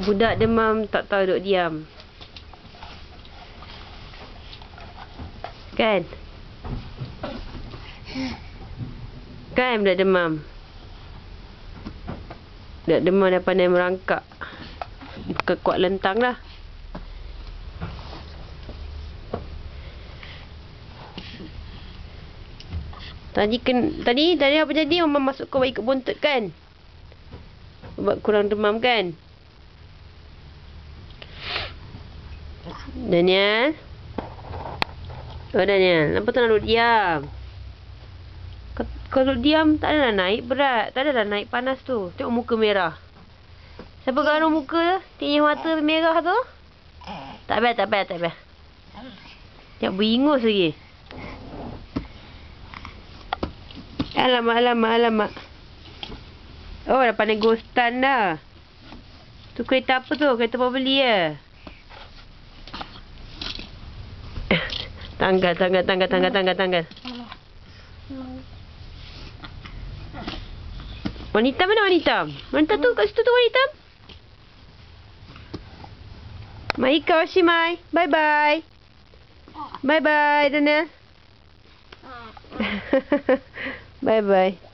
Budak demam tak tahu duduk diam. Kan? Kan budak demam? Budak demam dah pandai merangkak. Bukan kuat lentang lah. Tadi ken, tadi tadi apa jadi? Mama masuk kau ikut buntut kan? Buat kurang demam kan? Daniel. Oh Daniel, kenapa tak nak duduk diam? Kalau diam, tak adalah naik berat. Tak adalah naik panas tu. Tengok muka merah. Siapa garu muka? Tinggi mata merah tu? Tak payah, tak payah, tak payah. Tengok beringus lagi. Alamak, alamak, alamak. Oh, dah pandai ghostan dah. Tu kereta apa tu? Kereta apa beli ya? Tangga, tangga, tangga, tangga, tangga, tangga. Wanita mana wanita? Wanita tu kat situ tu wanita. Maika oshimai. Bye bye. Bye bye, Daniel. bye bye.